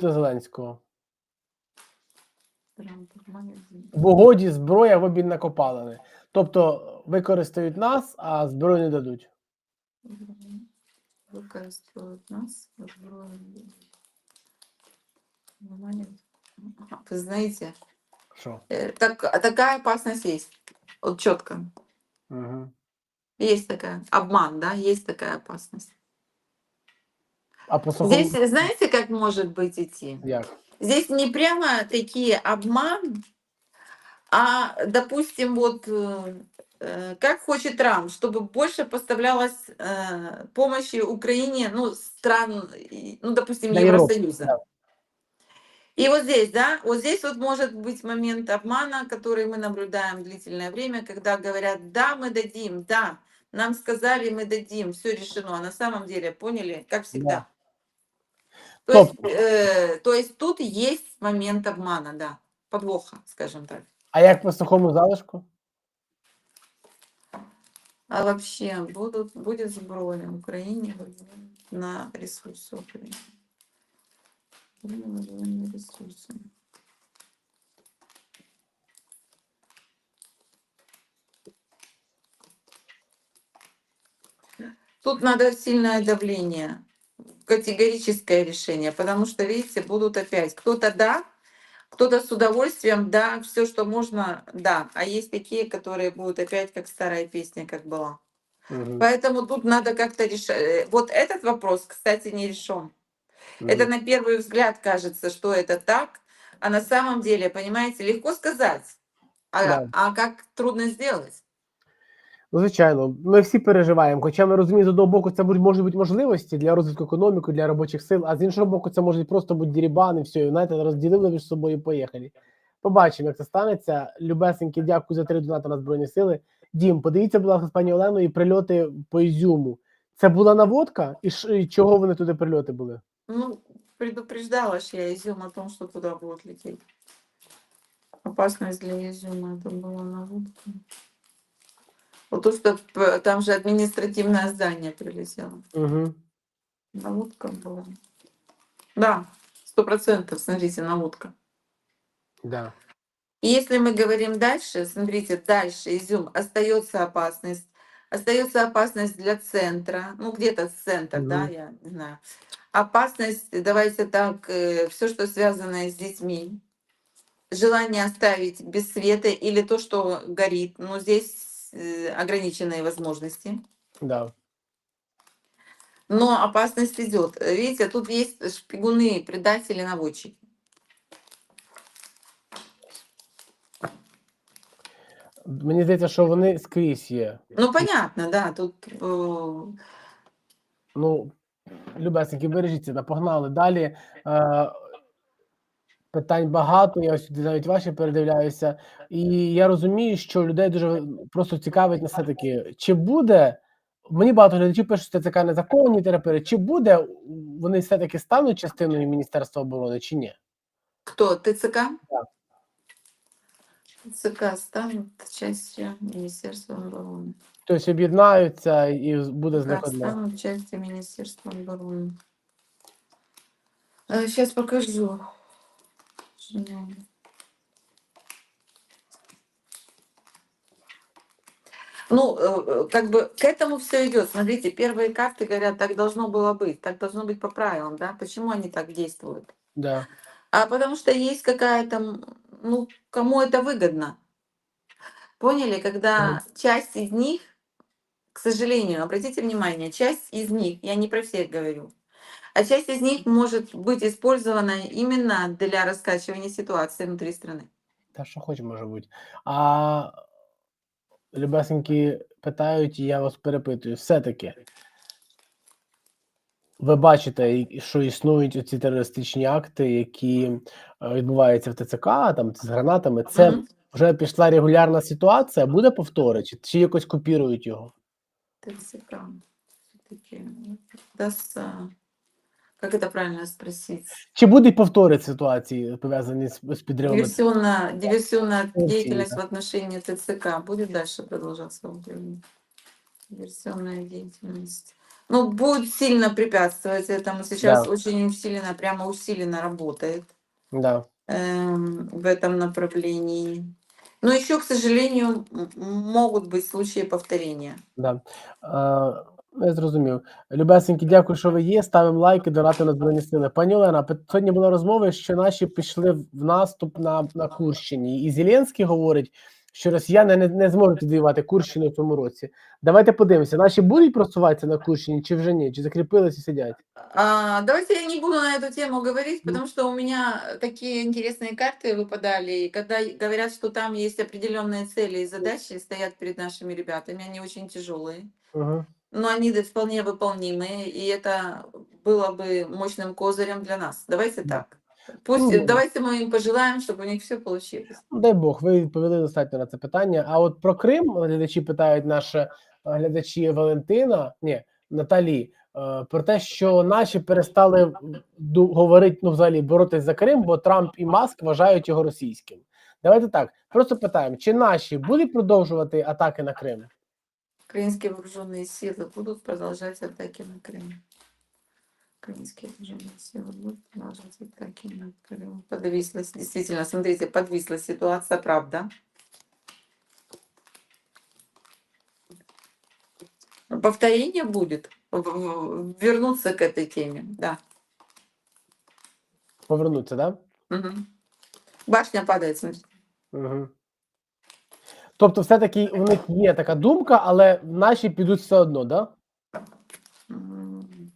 Зеленського? Трамп. В угоді зброя в обмін на копалини. Тобто використають нас, а зброю не дадуть. Використовують нас, зброю. Обманет. Вы знаете, э, так, такая опасность есть. Вот четко. Угу. Есть такая. Обман, да, есть такая опасность. А по сухому Здесь, знаете, как может быть идти? як? Здесь не прямо такие обман, а, допустим, вот э, э, как хочет Трамп, чтобы больше поставлялось э, помощи Украине, ну, стран, ну, допустим, Европы, Евросоюза. да. И вот здесь, да, вот здесь вот может быть момент обмана, который мы наблюдаем длительное время, когда говорят, да, мы дадим, да, нам сказали, мы дадим, все решено, а на самом деле, поняли, как всегда. То, есть, э, то есть тут есть момент обмана, да, подвоха, скажем так. А як по сухому залишку? А вообще будут, будет сброя Украине на ресурсы Украины. Ресурсы. Тут надо сильное давление, категорическое решение, потому что, видите, будут опять кто-то да, кто-то с удовольствием, да, все, что можно, да. А есть такие, которые будут опять как старая песня, как была. Угу. Поэтому тут надо как-то решать. Вот этот вопрос, кстати, не решен. Это на первый взгляд кажется, что это так, а на самом деле, понимаете, легко сказать, а, Да. а как трудно сделать. Ну, звичайно, ми всі переживаємо. Хоча ми розуміємо, з одного боку, це будуть- можуть бути можливості для розвитку економіки, для робочих сил, а з іншого боку, це може просто бути дірібан і все, і знаєте, розділили між собою і поїхали. Побачимо, як це станеться. Любесеньки, дякую за три доната на Збройні Сили. Дім, подивіться, будь ласка, з пані Оленою, і прильоти по Ізюму. Це була наводка? І, ш- і чого вони туди прильоти були? Ну, предупреждала ж я Изюм о том, что туда будут лететь. Опасность для Изюма это была наводка. Вот то, что там же административное здание прилетело. Угу. Наводка была. Да, сто процентов, смотрите, наводка. Да. И если мы говорим дальше, смотрите, дальше Изюм, остается опасность. Остается опасность для центра, ну где-то центр, да, Мгм. я не знаю. Опасность, давайте так, все, что связано с детьми. Желание оставить без света или то, что горит. Ну, здесь э, ограниченные возможности. Да. Но опасность идет. Видите, тут есть шпигуны, предатели, наводчики. Мені здається, що вони скрізь є. Ну, понятно, да, тут э, Ну, любесеньки, бережіть себе, погнали далі. Е, питань багато, я ось сюди навіть ваші передивляюся. І я розумію, що людей дуже просто цікавить на все-таки, чи буде. Мені багато глядачів пишуть, що ТЦК незаконні терапери, чи буде вони все-таки стануть частиною Міністерства оборони, чи ні? Кто? ТЦК? ТЦК станут частью Министерства обороны. Тобто об'єднаються і буде ТЦК злиходне. станут частью Министерства обороны. Сейчас покажу. Жена. Ну, э, э, как бы к этому все идет. Смотрите, первые карты говорят, так должно было быть, так должно быть по правилам, да? Почему они так действуют? Да. А потому что есть какая-то, ну, кому это выгодно. Поняли, когда часть из них, к сожалению, обратите внимание, часть из них, я не про всех говорю, а часть из них может быть использована именно для раскачивания ситуации внутри страны. Та що хоч може бути. А любесенькі питають, і я вас перепитую, все-таки. Ви бачите, і- що існують ці терористичні акти, які е, відбуваються в ТЦК, там з гранатами. Це Мгм. вже пішла регулярна ситуація, буде повтори, чи, чи якось копірують його? ТЦК. Всё-таки, да, с- Как это правильно спросить? Чи будуть повтори ситуації, пов'язані з, з підривами? Диверсионная, диверсионная Функции, деятельность да. в отношении ТЦК будет дальше продолжаться в Украине? Диверсионная деятельность. ну, будет сильно препятствовать этому. Сейчас Да. очень усиленно, прямо усиленно работает Да. эм, в этом направлении. Но еще, к сожалению, м- могут быть случаи повторения. Да. Е, я зрозумів. Любесенькі, дякую, що ви є. Ставимо лайки, донати на Збройні сили. Пані Олена, пи- сьогодні була розмова, що наші пішли в наступ на, на Курщині. І Зеленський говорить, що росіяни не, не зможуть відвоювати Курщину в цьому році. Давайте подивимося, наші будуть просуватися на Курщині чи вже ні? Чи закріпилися і сидять? А, давайте я не буду на эту тему говорить, Мгм. потому что у меня такие интересные карты выпадали. И когда и говорят, что там есть определенные цели и задачи, стоят перед нашими ребятами, они очень тяжелые. Угу. но они да, вполне выполнимые, и это было бы мощным козырем для нас. Давайте Да. так. Пусть, Ну, давайте мы им пожелаем, чтобы у них все получилось. Ну, Дай Бог, ви відповіли достатньо на це питання. А от про Крим глядачі питають наші е, глядачі Валентина, ні, Наталі, е, про те, що наші перестали ду- говорити, ну, взагалі боротись за Крим, бо Трамп і Маск вважають його російським. Давайте так. Просто питаємо, чи наші будуть продовжувати атаки на Крим? Украинские вооруженные силы будут продолжать атаки на Крым. Украинские вооруженные силы будут продолжать атаки на Крым. Подвисла, действительно, смотрите, подвисла ситуация, правда. Повторение будет. Вернуться к этой теме, да. Повернуться, да? Мгм. Башня падает, смотрите. Угу. Тобто, все-таки у них є така думка, але наші підуть все одно, да? М.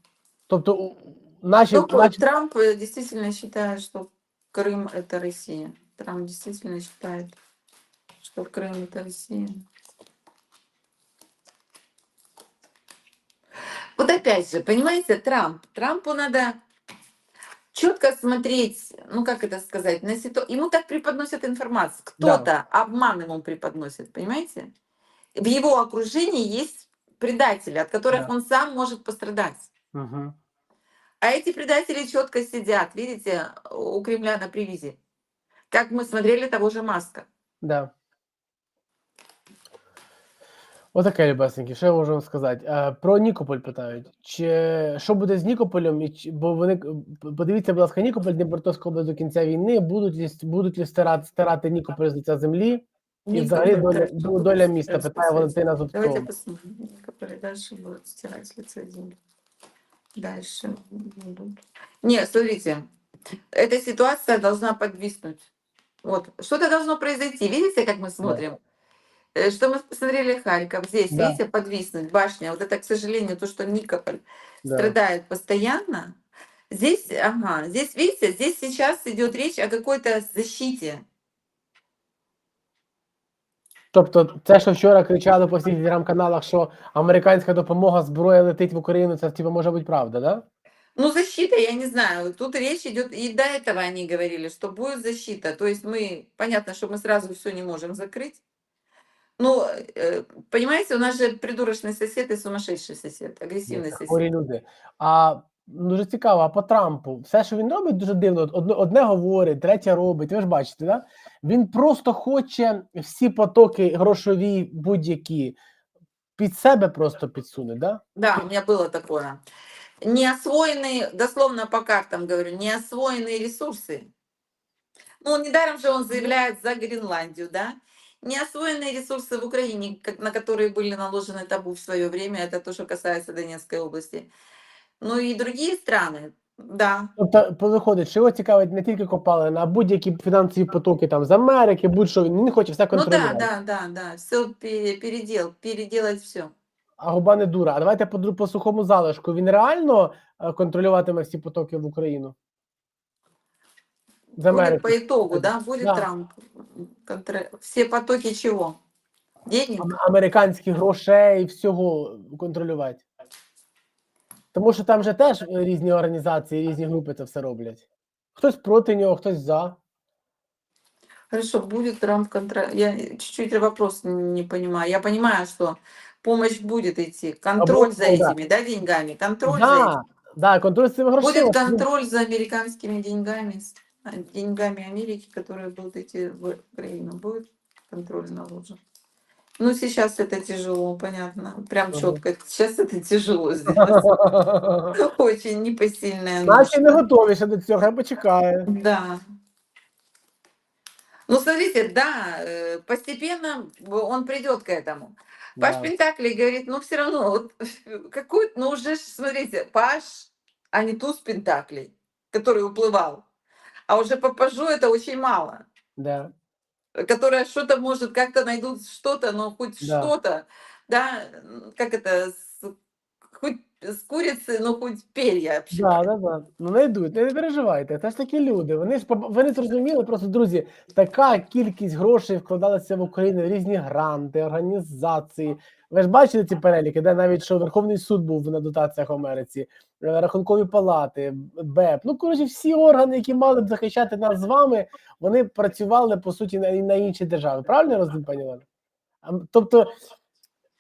Тобто, у- наші, Ну, наші... Трамп э, действительно считает, что Крым это Россия. Трамп действительно считает, что Крым это Россия. Вот опять же, понимаете, Трамп, Трампу надо четко смотреть, ну как это сказать, на ситу... Ему так преподносят информацию. Да. Кто-то обман ему преподносит, понимаете? В его окружении есть предатели, от которых Да. он сам может пострадать. Угу. А эти предатели четко сидят, видите, у Кремля на привязи. Как мы смотрели того же Маска. Да. Отаке, любесенькі, що я можу вам сказати? Е, про Нікополь питають. Чи що буде з Нікополем? І чи, бо вони п- подивіться, будь ласка, Нікополь, Дніпропетровська область до кінця війни. Будуть ли будуть ли стирати, стирати Нікополь з лиця землі? І взагалі Никополь, доля, да, ду- будут доля міста стирать питає с лица Валентина Давайте Зубцова. посмотрим. Никополь дальше будут стирать с лица земли. Дальше будут. Не, смотрите, эта ситуация должна подвиснуть. Вот, что-то должно произойти. Видите, как мы смотрим? Э, Что мы посмотрели Харьков, здесь, Да. видите, подвиснуть, башня. Вот это, к сожалению, то, что Никополь Да. страдает постоянно. Здесь, ага, здесь, видите, здесь сейчас идет речь о какой-то защите. Тобто, це, що вчора кричали по всіх телеграм-каналах, що американська допомога зброя летить в Україну, це типу, може бути правда, да? Ну, защита, я не знаю. Тут речь идет, и до этого они говорили, что будет защита. То есть мы, понятно, что мы сразу все не можем закрыть. Ну, э, понимаете, у нас же придурочный сосед и сумасшедший сосед, агрессивный Ні, це сосед. хворі люди. А дуже цікаво, а по Трампу все, що він робить, дуже дивно. От Одне, одне говорить, третє робить. Ви ж бачите, да? Він просто хоче всі потоки грошові, будь-які під себе просто підсуне, да? Да, у меня было такое. Неосвоенные, дословно по картам говорю, неосвоенные ресурсы. Ну, недаром же он заявляет за Гренландию, да? Неосвоенные ресурсы в Украине, как- на которые были наложены табу в свое время, это то, что касается Донецкой области. Ну и другие страны, да. Тобто, по- виходить, що його цікавить не тільки копалини, а будь-які фінансові потоки там з Америки, будь-що він не хоче все Ну да, контролювати. да, да, да. Все передел, переделать все. А губа не дура. А давайте по, дру- по сухому залишку. Він реально е, контролюватиме всі потоки в Україну. З Будет Америки. по итогу, да, будет Да. Трамп. контр- Все потоки чего? Денег? ам- американських грошей, всього контролювати. Тому що там же теж е, різні організації, різні групи це все роблять. Хтось проти нього, хтось за. Хорошо, будет Трамп контра... Я чуть-чуть вопрос не понимаю. Я понимаю, что помощь будет идти. Контроль за Обо- да. этими, да, деньгами? Контроль за Да, этими. да, контроль з цими грошима. Будет контроль за американскими деньгами, с- а, деньгами Америки, которые будут идти в Украину. Будет контроль наложен. Ну, сейчас это тяжело, понятно. Прям четко. Сейчас это тяжело сделать. Очень непосильная Наче не готові ще до цього, хай почекає. Да. Ну, смотрите, да, э, постепенно он придет к этому. Паш Да. Пентакли говорит, ну все равно, вот, какой, ну уже, ж, смотрите, Паш, а не туз Пентаклей, который уплывал. А уже по Пажу это очень мало. Да. Которая что-то может, как-то найдут что-то, но хоть Да. что-то, да, как это, хоть курицы, но хоть перья вообще. Да, да, да. Ну не йдуть, не переживайте. Це ж такі люди. Вони ж вони зрозуміли, просто друзі, така кількість грошей вкладалася в Україну в різні гранти, організації. Ви ж бачили ці переліки, де навіть що Верховний суд був на дотаціях в Америці, е, рахункові палати, БЕП. Ну коротше, всі органи, які мали б захищати нас з вами, вони працювали по суті на, на інші держави. Правильно я розумію, пані Олена? Тобто,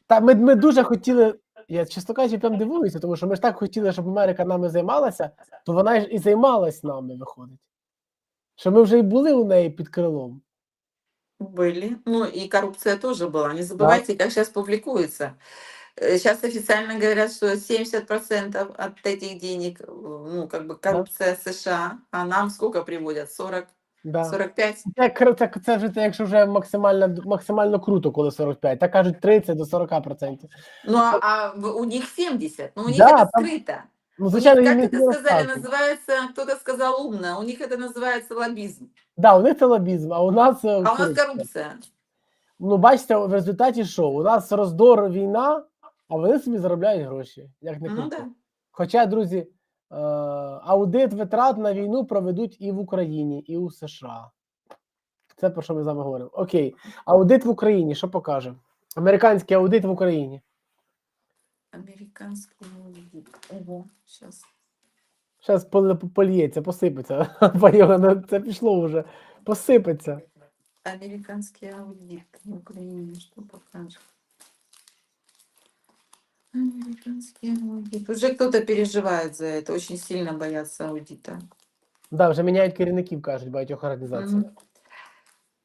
та ми, ми дуже хотіли. Я чесно кажучи, прям дивуюся, тому що ми ж так хотіли, щоб Америка нами займалася, то вона ж і займалась нами, виходить. Що ми вже і були у неї під крилом. Были. Ну и коррупция тоже была. Не забывайте, как сейчас публикуется. Сейчас официально говорят, что 70% от этих денег, э, ну, как бы коррупция США, а нам сколько приводят? 40, Да. 45? Це, кр- це, це вже те, якщо вже максимально, максимально круто, коли 45. Так кажуть 30 до 40%. Ну, а, а в- у них 70, но у них Да, это там- скрыто. Ну, У них, звичайно, їм как ніхто это не сказали, розказує. называется, кто-то сказал умно, у них это называется лоббизм, Да, у них це лобізм, а у нас. е, а у нас корупція. коррупция. Ну, бачите, в результаті що? У нас роздор війна, а вони собі заробляють гроші. Як не Ну крути. да. Хоча, друзі, е, аудит витрат на війну проведуть і в Україні, і у США. Це про що ми з вами говоримо. Окей. Аудит в Україні, що покаже? Американський аудит в Україні. Американский аудит. Ого, сейчас. Зараз польється, посипеться. Це пішло вже. Посипеться. Американский аудит в Украине, что покажет? Американский аудит. Уже кто-то переживает за это, очень сильно боятся аудита. Да, вже міняють керівників, кажуть, багатьох організацій. Мгм.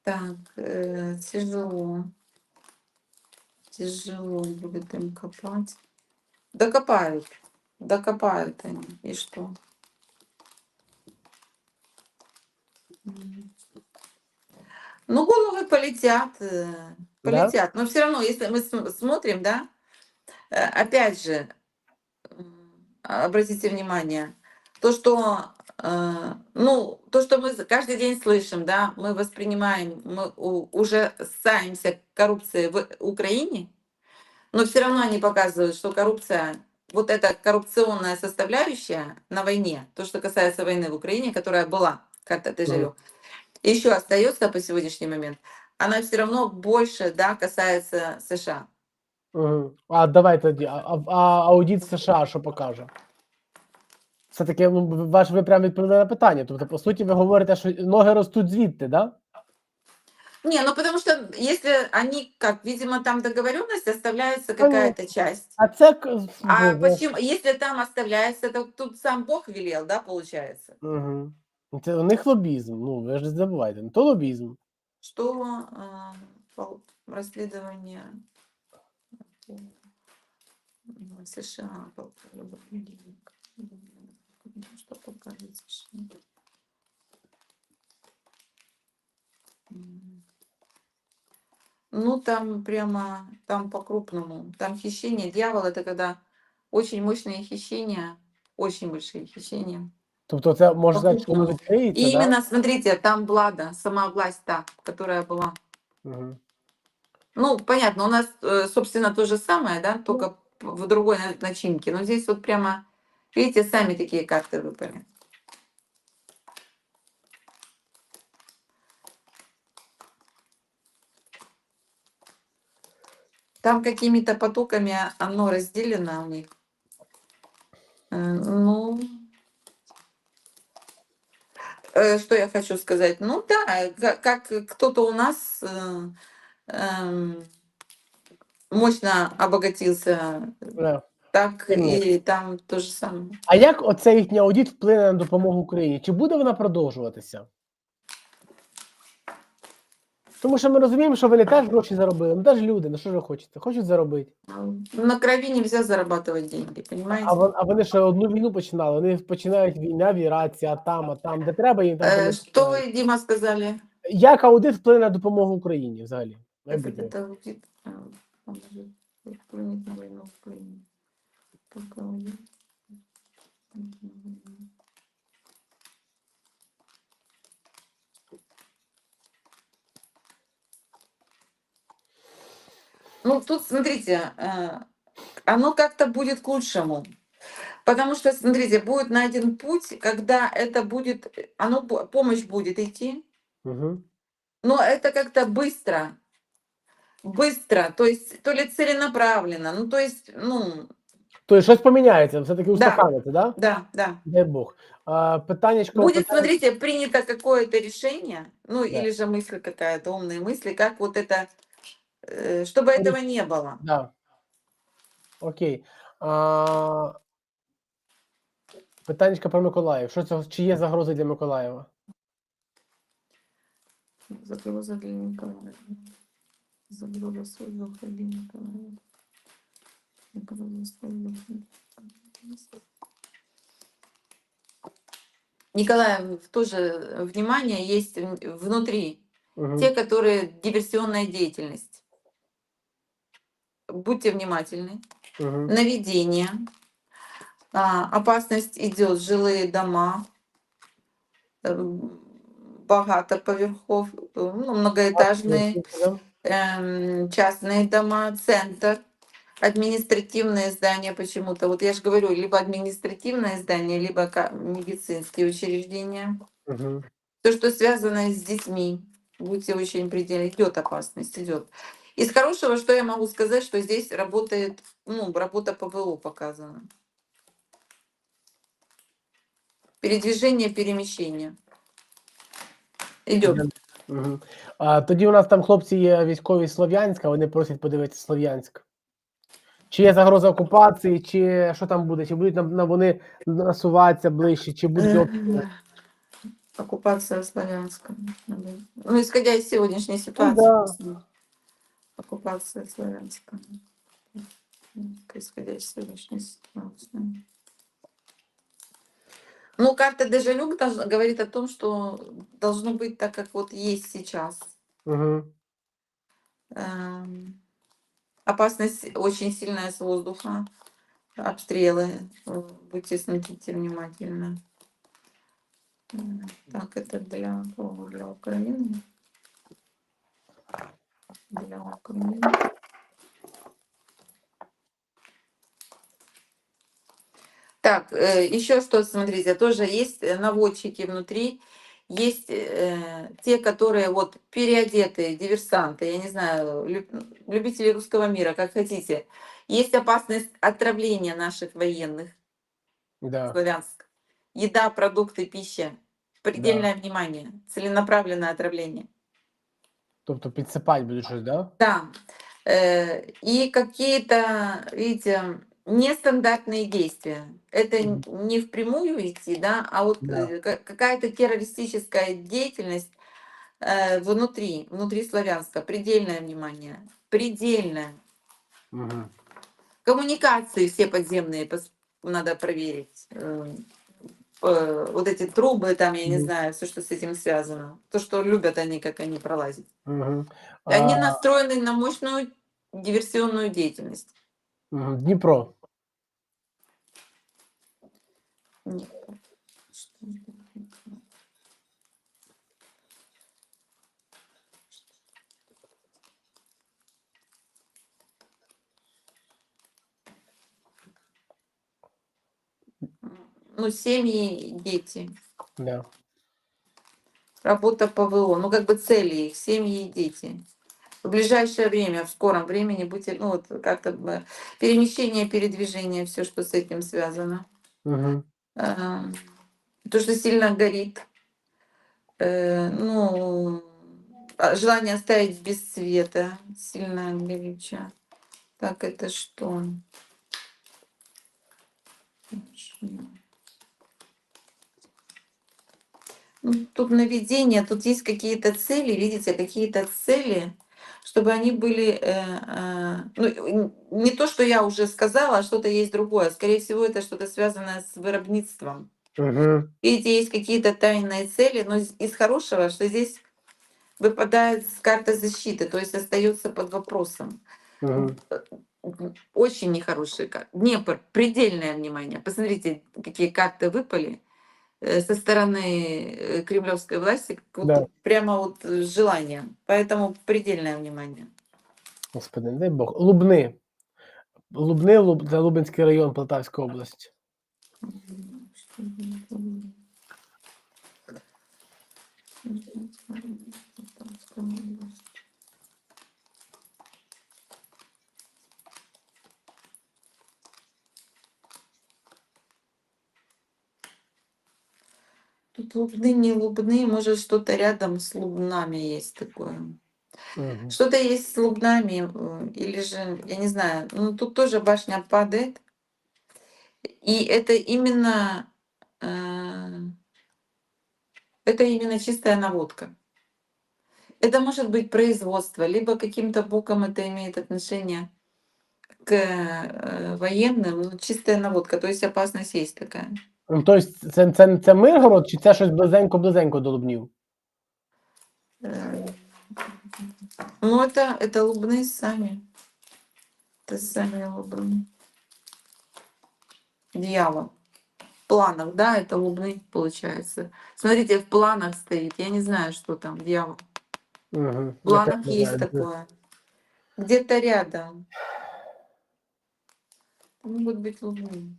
Так, э, тяжело. Тяжело будет им копать. Докопают. Докопают они. И что? М. Ну, головы полетят. э, Да? Полетят. Но все равно, если мы см- смотрим, да, э, опять же, обратите внимание, то, что, э, ну, то, что мы каждый день слышим, да, мы воспринимаем, мы у- ужасаемся коррупцией в Украине, но все равно они показывают, что коррупция, вот эта коррупционная составляющая на войне, то, что касается войны в Украине, которая была, карта Тежерю, еще остается по сегодняшний момент, она все равно больше, да, касается США. Угу. А давай тоді. А, а, а аудит США що покаже? Це таке, ну, ваш ви прямо відповіли на питання. Тобто, по суті, ви говорите, що ноги ростуть звідти, да? Не, ну потому что если они, как, видимо, там договоренность, оставляется какая-то часть. А це А почему, если там оставляется, то тут сам Бог велел, да, получается, Мгм. Це у них лобізм. Ну, ви ж не забувайте. Ну, то лобізм. что по, м, США денег. М, Что покажет США? Ну, там прямо, там по-крупному. Там хищение. Дьявол это когда очень мощные хищения, очень большие хищения. Тобто, сказати, що воно По-крупному. відкриється, И да? именно, смотрите, там влада, сама власть та, которая была. Мгм. Ну, понятно, у нас, э, собственно, то же самое, да, только в другой на- начинке. Но здесь вот прямо, видите, сами такие карты выпали. Там какими-то потоками оно разделено у них. Э, Ну, э, что я хочу сказать? Ну да, ка- как кто-то у нас мощно обогатился, Да. так Конечно. и там то же самое. А як оцей їхній аудит вплине на допомогу Україні? Чи буде вона продовжуватися? Тому що ми розуміємо, що вони теж гроші заробили, ну теж люди, ну що ж ви хочете? Хочуть заробити. На крови нельзя зарабатывать деньги, понимаете? А, вон, а вони ще одну війну починали. Вони починають війна в Іраці, а там, а там, де треба їм там. Э, вони Что починають. вы, Дима, сказали? Як аудит вплине на допомогу Україні взагалі? Это аудит, а, он же вплынет на войну в Украине. Только аудит. Мгм. Ну, тут, смотрите, э, оно как-то будет к лучшему. Потому что, смотрите, будет найден путь, когда это будет, оно, помощь будет идти, Угу. но это как-то быстро Быстро, то есть то ли целенаправленно, ну то есть, ну, Тобто щось поміняється, все-таки устаканиться, да? да, да. Дай Бог. А, питаннячко. Будет, питання- смотрите, принято какое-то решение, ну Да. или же мысль какая-то, умные мысли, как вот это, э, чтобы этого не было. Да. Окей. А... Питанечка про Миколаїв. Що це, чи є загрози для Миколаєва? Загроза для Николая. Загроза воздуха для Николая. Загроза воздуха. Николаев тоже внимание есть внутри. Угу. Те, которые диверсионная деятельность. Будьте внимательны. Угу. Наведение. А, опасность идет жилые дома. Богато поверхов, э, ну, многоэтажные эм, частные дома, центр, административные здания почему-то. Вот я же говорю, либо административное здание, либо медицинские учреждения. Угу. То, что связано с детьми, будьте очень предельно, идет опасность, идет. Из хорошего, что я могу сказать, что здесь работает, ну, работа ПВО показана. Передвижение, перемещение. Идет. Угу. А, тоді у нас там хлопці є військові з Слов'янська, вони просять подивитися Слов'янськ. Чи є загроза окупації, чи що там буде? Чи будуть нам, нам вони насуватися ближче, чи будуть? Оккупация Славянска. Ну, исходя из сегодняшней ситуации. да. Оккупация Славянска. Исходя из сегодняшней ситуации. Ну, карта Дежавю говорит о том, что должно быть так, как вот есть сейчас. Угу. Эм, Опасность очень сильная с воздуха. Обстрелы. Э, Будьте смотрите внимательно. Так, это для? Для Украины. Для Украины. Так, э, еще что, смотрите, тоже есть э, наводчики внутри, есть э, те, которые вот переодетые, диверсанты, я не знаю, люб- любители русского мира, как хотите. Есть опасность отравления наших военных, Да. Славянск. Еда, продукты, пища. Предельное внимание, целенаправленное отравление. Тобто підсипати будуть щось, да? Да. Э, И какие-то, видите, нестандартные действия. Это не впрямую идти, да, а вот Да. э, ка- какая-то террористическая деятельность э, внутри, внутри Славянска. Предельное внимание. Предельное. Угу. Коммуникации все подземные надо проверить. Э, э, Вот эти трубы там, я не знаю, все, что с этим связано. То, что любят они, как они пролазят. Угу. Они настроены на мощную диверсионную деятельность. Дніпро. Нет. Что это? Ну, семьи, дети, Да. работа ПВО, ну, как бы цели их, семьи и дети. В ближайшее время, в скором времени будьте, ну, вот как-то бы перемещение, передвижение, все, что с этим связано. Угу. Ам, то, что сильно горит, э, ну, а, желание оставить без света, сильно горючее. Так, это что? Ну, Тут наведение, тут есть какие-то цели, видите, какие-то цели, чтобы они были, э, э, ну, не то, что я уже сказала, а что-то есть другое. Скорее всего, это что-то связанное с виробництвом. Угу. Видите, есть какие-то тайные цели, но из хорошего, что здесь выпадает карта защиты, то есть остается под вопросом. Угу. Очень нехорошие карты. Днепр, предельное внимание. Посмотрите, какие карты выпали со стороны э, кремлевской власти, вот Да. прямо вот э, с желанием. Поэтому предельное внимание. Господи, дай Бог. Лубни. Лубни, Луб... це Лубенський район, Полтавська область. Тут лубны, не лубны, может что-то рядом с лубнами есть такое. Угу. Что-то есть с лубнами, э, или же, я не знаю, ну тут тоже башня падает. И это именно, э, это именно чистая наводка. Это может быть производство, либо каким-то боком это имеет отношение к э, военным, ну, чистая наводка, то есть опасность есть такая. Ну, тобто, це, це, це Миргород, чи це щось близенько-близенько до Лубнів? Ну, это, это лубны сами. Это сами лубны. Дьявол. В планах, да, это лубны получается. Смотрите, в планах стоит. Я не знаю, что там, дьявол. Угу. В планах есть такое. Где-то рядом. Могут быть лубны.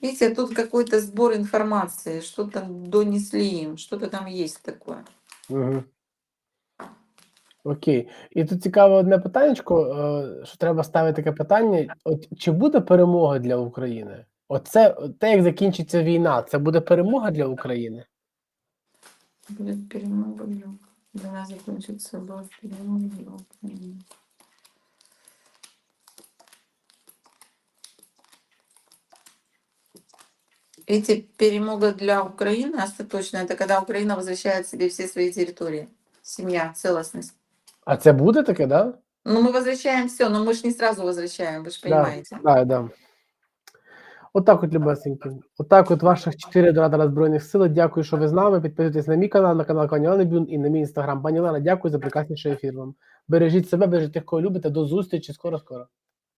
Видите, тут какой-то сбор информации, что-то донесли им, что-то там есть такое. Угу. Окей. І тут цікаве одне питаннячко, е, що треба ставити таке питання: от чи буде перемога для України? Оце те, як закінчиться війна, це буде перемога для України? Будет перемога для нас закончится была перемога для Украины. Видите, перемога для Украины остаточно, это когда Украина возвращает себе все свои территории. Семья, целостность. А це буде таке, да? Ну, мы возвращаем все, но мы же не сразу возвращаем, вы же понимаете. Да, да. Отак от, любесенькі. Отак от ваших чотири дорадора Збройних сил. Дякую, що ви з нами. Підписуйтесь на мій канал, на канал Пані Олени Бюн і на мій інстаграм. Пані Олена, дякую за прекрасніший ефір вам. Бережіть себе, бережіть тих, кого любите. До зустрічі. Скоро-скоро.